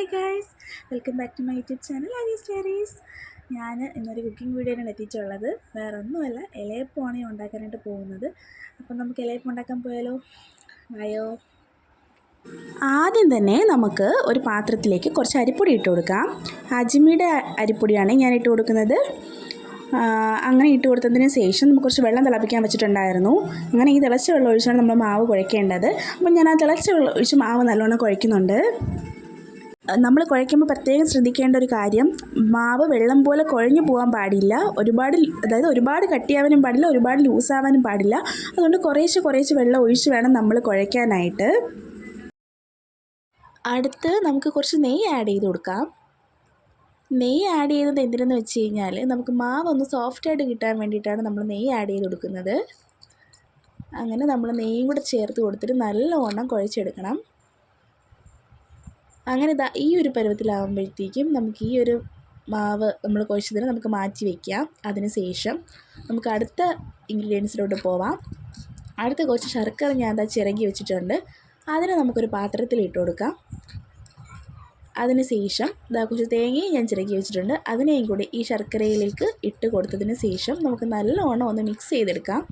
Hi guys welcome back to my YouTube channel Annie stories ഞാൻ ഇന്നൊരു cooking വീഡിയോയാണ് എത്തിച്ചുള്ളത് വേറെ ഒന്നുമല്ല ഇലയപ്പമാണ് ഞാൻ ഉണ്ടാക്കാനായിട്ട് പോകുന്നത്. അപ്പം നമുക്ക് ഇലയപ്പം ഉണ്ടാക്കാൻ പോയാലോ? ആയോ? ആദ്യം തന്നെ നമുക്ക് ഒരു പാത്രത്തിലേക്ക് കുറച്ച് അരിപ്പൊടി ഇട്ട് കൊടുക്കാം. അജ്മിയുടെ അരിപ്പൊടിയാണ് ഞാൻ ഇട്ട് കൊടുക്കുന്നത്. അങ്ങനെ ഇട്ട് കൊടുത്തതിന് ശേഷം നമുക്ക് കുറച്ച് വെള്ളം തിളപ്പിക്കാൻ വെച്ചിട്ടുണ്ടായിരുന്നു. അങ്ങനെ ഈ തിളച്ച വെള്ളം ഒഴിച്ചാണ് നമ്മൾ മാവ് കുഴക്കേണ്ടത്. അപ്പം ഞാൻ ആ തിളച്ച വെള്ളം ഒഴിച്ച് മാവ് നല്ലോണം കുഴയ്ക്കുന്നുണ്ട് നമ്മൾ കുഴയ്ക്കുമ്പോൾ പ്രത്യേകം ശ്രദ്ധിക്കേണ്ട ഒരു കാര്യം മാവ് വെള്ളം പോലെ കുഴഞ്ഞു പോകാൻ പാടില്ല. ഒരുപാട് അതായത് ഒരുപാട് കട്ടിയാവാനും പാടില്ല ഒരുപാട് ലൂസാവാനും പാടില്ല. അതുകൊണ്ട് കുറേശ്ശെ കുറേശ്ശെ വെള്ളം ഒഴിച്ച് വേണം നമ്മൾ കുഴയ്ക്കാനായിട്ട്. അടുത്ത് നമുക്ക് കുറച്ച് നെയ്യ് ആഡ് ചെയ്ത് കൊടുക്കാം. നെയ്യ് ആഡ് ചെയ്യുന്നത് എന്തിനെന്ന് വെച്ച് കഴിഞ്ഞാൽ നമുക്ക് മാവ് ഒന്ന് സോഫ്റ്റായിട്ട് കിട്ടാൻ വേണ്ടിയിട്ടാണ് നമ്മൾ നെയ്യ് ആഡ് ചെയ്ത് കൊടുക്കുന്നത്. അങ്ങനെ നമ്മൾ നെയ്യും കൂടെ ചേർത്ത് കൊടുത്തിട്ട് നല്ലവണ്ണം കുഴച്ചെടുക്കണം. അങ്ങനെ ഇതാ ഈ ഒരു പരുവത്തിലാകുമ്പോഴത്തേക്കും നമുക്ക് ഈ ഒരു മാവ് നമ്മൾ കുഴച്ചതിന് നമുക്ക് മാറ്റി വയ്ക്കാം അതിന് ശേഷം നമുക്ക് അടുത്ത ഇൻഗ്രീഡിയൻസിലോട്ട് പോവാം. അടുത്ത കുറച്ച് ശർക്കര ഞാൻ എന്താ ചിറകി വെച്ചിട്ടുണ്ട്. അതിനെ നമുക്കൊരു പാത്രത്തിൽ ഇട്ട് കൊടുക്കാം. അതിന് ശേഷം ഇതാ കുറച്ച് തേങ്ങയും ഞാൻ ചിറകി വെച്ചിട്ടുണ്ട്. അതിനെയും കൂടി ഈ ശർക്കരയിലേക്ക് ഇട്ട് കൊടുത്തതിന് ശേഷം നമുക്ക് നല്ലോണം ഒന്ന് മിക്സ് ചെയ്തെടുക്കാം.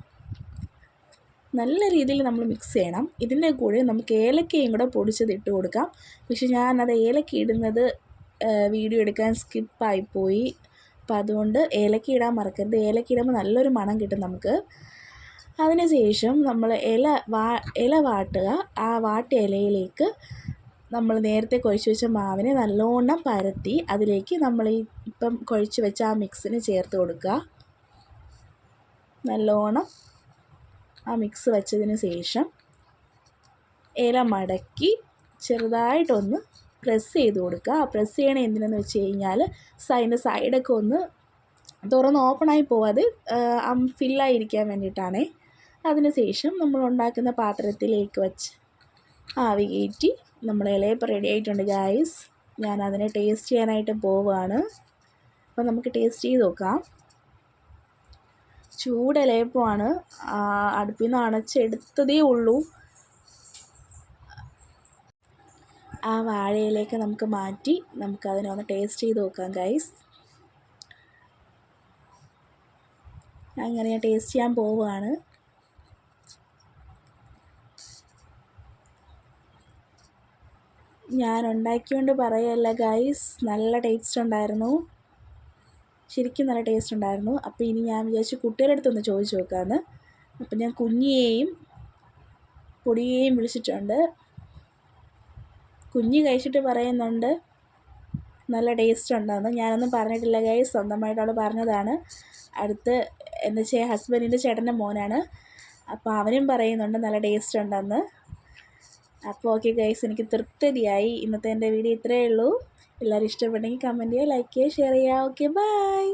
നല്ല രീതിയിൽ നമ്മൾ മിക്സ് ചെയ്യണം. ഇതിന്റെ കൂടെ നമുക്ക് ഏലക്കയും കൂടെ പൊടിച്ചത് ഇട്ട് കൊടുക്കാം. പക്ഷെ ഞാനത് ഏലക്ക ഇടുന്നത് വീഡിയോ എടുക്കാൻ സ്കിപ്പായിപ്പോയി അപ്പം അതുകൊണ്ട് ഏലക്ക ഇടാൻ മറക്കരുത്. ഏലക്ക ഇടുമ്പോൾ നല്ലൊരു മണം കിട്ടും നമുക്ക്. അതിന് ശേഷം നമ്മൾ ഇല വാ ഇല വാട്ടുക. ആ വാട്ടിയ ഇലയിലേക്ക് നമ്മൾ നേരത്തെ കുഴച്ച് വെച്ച മാവിനെ നല്ലോണം പരത്തി അതിലേക്ക് നമ്മൾ ഈ ഇപ്പം കുഴച്ച് വെച്ച ആ മിക്സിന് ചേർത്ത് കൊടുക്കുക. നല്ലോണം ആ മിക്സ് വെച്ചതിന് ശേഷം ഇല മടക്കി ചെറുതായിട്ടൊന്ന് പ്രസ് ചെയ്ത് കൊടുക്കുക. ആ പ്രസ് ചെയ്യണേ എന്തിനെന്ന് വെച്ച് കഴിഞ്ഞാൽ അതിന്റെ സൈഡൊക്കെ ഒന്ന് തുറന്ന് ഓപ്പണായി പോവാതെ ഫില്ലായിരിക്കാൻ വേണ്ടിയിട്ടാണേ. അതിന് ശേഷം നമ്മൾ ഉണ്ടാക്കുന്ന പാത്രത്തിലേക്ക് വെച്ച് ആവി കയറ്റി നമ്മുടെ ഇലയപ്പം റെഡി ആയിട്ടുണ്ട് ഗായ്സ് ഞാൻ അതിനെ ടേസ്റ്റ് ചെയ്യാനായിട്ട് പോവുകയാണ് അപ്പോൾ നമുക്ക് ടേസ്റ്റ് ചെയ്ത് നോക്കാം. ചൂട് ഇലയപ്പമാണ് അടുപ്പിൽ നിന്ന് അണച്ചെടുത്തതേ ഉള്ളൂ. ആ വാഴയിലേക്ക് നമുക്ക് മാറ്റി നമുക്കതിനെ ഒന്ന് ടേസ്റ്റ് ചെയ്ത് നോക്കാം ഗൈസ് അങ്ങനെ ഞാൻ ടേസ്റ്റ് ചെയ്യാൻ പോവുകയാണ്. ഞാൻ ഉണ്ടാക്കിയോണ്ട് പറയല്ല ഗൈസ് നല്ല ടേസ്റ്റ് ഉണ്ടായിരുന്നു. ശരിക്കും നല്ല ടേസ്റ്റ് ഉണ്ടായിരുന്നു. അപ്പോൾ ഇനി ഞാൻ വിചാരിച്ചു കുട്ടികളുടെ അടുത്തൊന്ന് ചോദിച്ചു നോക്കാമെന്ന് അപ്പം ഞാൻ കുഞ്ഞിയെയും പൊടിയേയും വിളിച്ചിട്ടുണ്ട്. കുഞ്ഞ് കഴിച്ചിട്ട് പറയുന്നുണ്ട് നല്ല ടേസ്റ്റ് ഉണ്ടെന്ന്. ഞാനൊന്നും പറഞ്ഞിട്ടില്ല കൈ സ്വന്തമായിട്ട് അവൾ പറഞ്ഞതാണ്. അടുത്ത് എന്താ വെച്ചാൽ ഹസ്ബൻഡിന്റെ ചേട്ടന്റെ മോനാണ്. അപ്പോൾ അവനും പറയുന്നുണ്ട് നല്ല ടേസ്റ്റ് ഉണ്ടെന്ന്. അപ്പോൾ ഓക്കെ ഗൈസ് എനിക്ക് തൃപ്തിയായി ഇന്നത്തെ എന്റെ വീഡിയോ ഇത്രയേ ഉള്ളൂ. എല്ലാവരും ഇഷ്ടപ്പെട്ടെങ്കിൽ കമന്റ് ചെയ്യുക ലൈക്ക് ചെയ്യുക ഷെയർ ചെയ്യുക. Okay bye